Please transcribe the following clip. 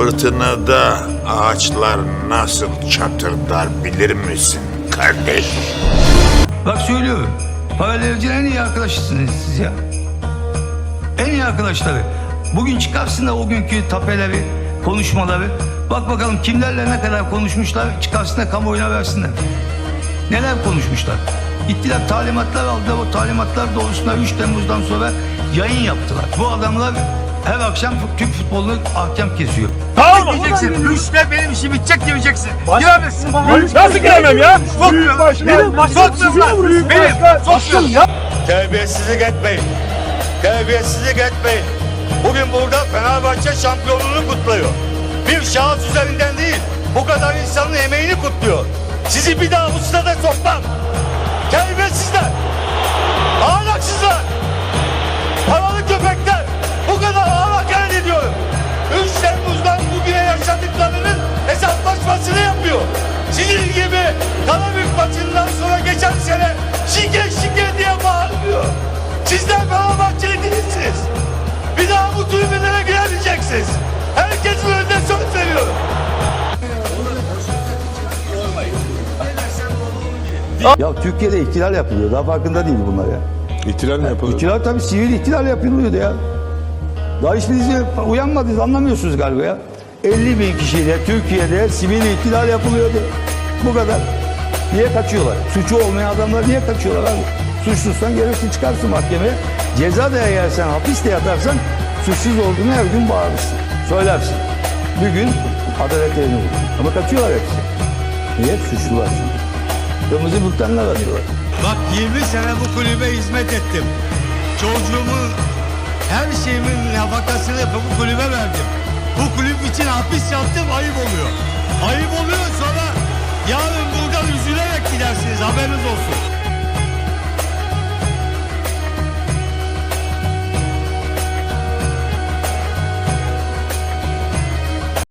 Fırtınada ağaçlar nasıl çatırdar bilir misin kardeş? Bak söylüyorum. Paralelciler en iyi arkadaşısınız siz ya. En iyi arkadaşları. Bugün çıkarsın da o günkü tapeleri, konuşmaları. Bak bakalım kimlerle ne kadar konuşmuşlar. Çıkarsın da kamuoyuna versinler. Neler konuşmuşlar. Gittiler talimatlar aldılar. O talimatlar doğrusunda 3 Temmuz'dan sonra yayın yaptılar. Bu adamlar her akşam Türk futbolunu ahkam kesiyor. Tamam diyeceksin. Üçte benim işim bitecek diyeceksin. Giremezsin. Nasıl giremem ya? Sokmuyorum. Benim sokmuyorum. Benim sokmuyorum. Terbiyesizlik etmeyin. Terbiyesizlik etmeyin. Bugün burada Fenerbahçe şampiyonluğunu kutluyor. Bir şahıs üzerinden değil, bu kadar insanın emeğini kutluyor. Sizi bir daha bu stada sokmam. Karabük maçından sonra geçen sene şike şike diye bağırmıyor. Sizler Fenerbahçeli değilsiniz. Bir daha bu tribünlere giremeyeceksiniz. Herkesin önünde söz veriyorum. Ya Türkiye'de ihtilal yapılıyor. Daha farkında değil bunlar ya. İhtilal mi yapılıyor? İhtilal tabii sivil ihtilal yapılıyordu ya. Daha hiçbiriniz uyanmadınız anlamıyorsunuz galiba ya. 50 bin kişiyle Türkiye'de sivil ihtilal yapılıyordu. Bu kadar. Niye kaçıyorlar? Suçu olmayan adamlar niye kaçıyorlar abi? Suçsuzsan gelirsin çıkarsın mahkemeye. Ceza da yersen, hapis de yatarsan suçsuz olduğunu her gün bağırırsın. Söylersin. Bir gün adalet yerini bulur. Ama kaçıyorlar hepsi. Niye? Suçlular çünkü. Kırmızı bültenler arıyorlar. Bak 20 sene bu kulübe hizmet ettim. Çocuğumun her şeyimin nafakasını bu kulübe verdim. Bu kulüp için hapis yattım ayıp oluyor. Ayıp haberiniz olsun.